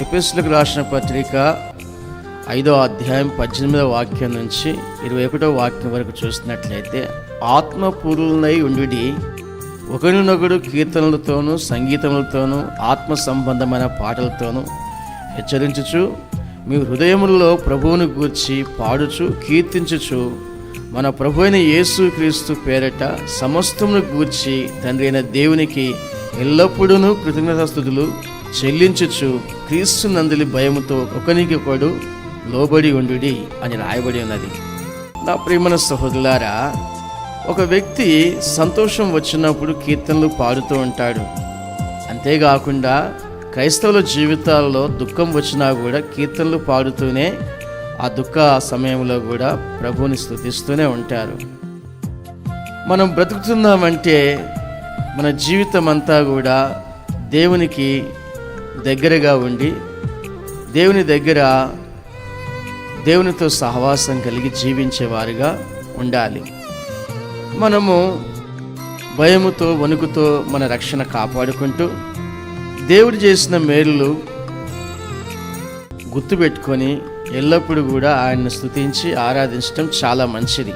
ఎపిస్లకు రాసిన పత్రిక ఐదో అధ్యాయం పద్దెనిమిదవ వాక్యం నుంచి ఇరవై ఒకటో వాక్యం వరకు చూసినట్లయితే ఆత్మపూర్వులనై ఉండుడి ఒకరినొకడు కీర్తనలతోనూ సంగీతములతోనూ ఆత్మ సంబంధమైన పాటలతోనూ హెచ్చరించుచు మీ హృదయములలో ప్రభువుని గూర్చి పాడుచు కీర్తించుచు మన ప్రభు అయిన యేసు క్రీస్తు పేరట సమస్తమును గూర్చి తండ్రి అయిన దేవునికి ఎల్లప్పుడూ కృతజ్ఞతాస్థుతులు చెల్లించుచు క్రీస్తు నందులి భయముతో ఒకనికి ఒకడు లోబడి ఉండుడి అని రాయబడి ఉన్నది. నా ప్రియమైన సహోదరులారా ఒక వ్యక్తి సంతోషం వచ్చినప్పుడు కీర్తనలు పాడుతూ ఉంటాడు. అంతేకాకుండా క్రైస్తవుల జీవితాల్లో దుఃఖం వచ్చినా కూడా కీర్తనలు పాడుతూనే ఆ దుఃఖ సమయంలో కూడా ప్రభుని స్థుతిస్తూనే ఉంటారు. మనం బ్రతుకుతున్నామంటే మన జీవితం అంతా కూడా దేవునికి దగ్గరగా ఉండి దేవుని దగ్గర దేవునితో సహవాసం కలిగి జీవించేవారుగా ఉండాలి. మనము భయముతో వణుకుతో మన రక్షణ కాపాడుకుంటూ దేవుడు చేసిన మేలులు గుర్తుపెట్టుకొని ఎల్లప్పుడూ కూడా ఆయన్ని స్తుతించి ఆరాధించడం చాలా మంచిది.